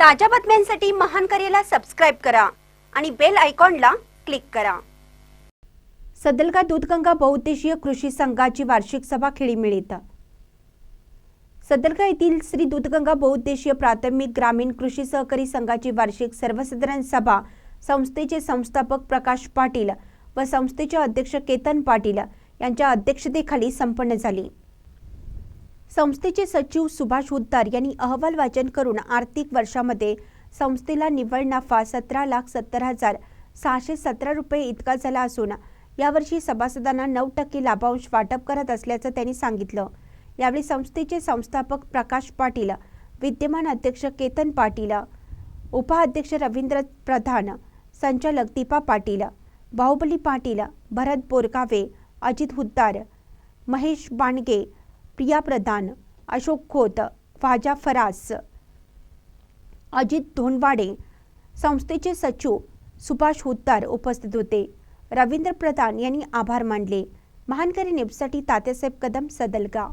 ताज्या बातम्यांसाठी महान करेला सबस्क्राईब करा आणि बेल आयकॉनला क्लिक करा. सदलगा दूधगंगा बहुउद्देशीय कृषी संघाची वार्षिक सभा खेळीमेळीत. सदलगा येथील श्री दूधगंगा बहुउद्देशीय प्राथमिक ग्रामीण कृषी सहकारी संघाची वार्षिक सर्वसाधारण सभा संस्थेचे संस्थापक प्रकाश पाटील व संस्थेचे अध्यक्ष केतन पाटील यांच्या अध्यक्षतेखाली संपन्न झाली. संस्थेचे सचिव सुभाष उद्दार यांनी अहवाल वाचन करून आर्थिक वर्षामध्ये संस्थेला निव्वळ नफा सतरा लाख सत्तर हजार सहाशे सतरा रुपये इतका झाला असून यावर्षी सभासदांना नऊ टक्के लाभांश वाटप करत असल्याचं त्यांनी सांगितलं. यावेळी संस्थेचे संस्थापक प्रकाश पाटील विद्यमान अध्यक्ष केतन पाटील उपाध्यक्ष रवींद्र प्रधान संचालक दीपा पाटील बाहुबली पाटील भरत बोरगावे अजित हुद्दार महेश बाणगे प्रिया प्रधान अशोक खोत फाजा फरास अजित धोंडवाडे संस्थेचे सचिव सुभाष हुद्दार उपस्थित होते. रवींद्र प्रधान यांनी आभार मानले. महानकरी नेपसाठी तात्यासाहेब कदम सदलगा.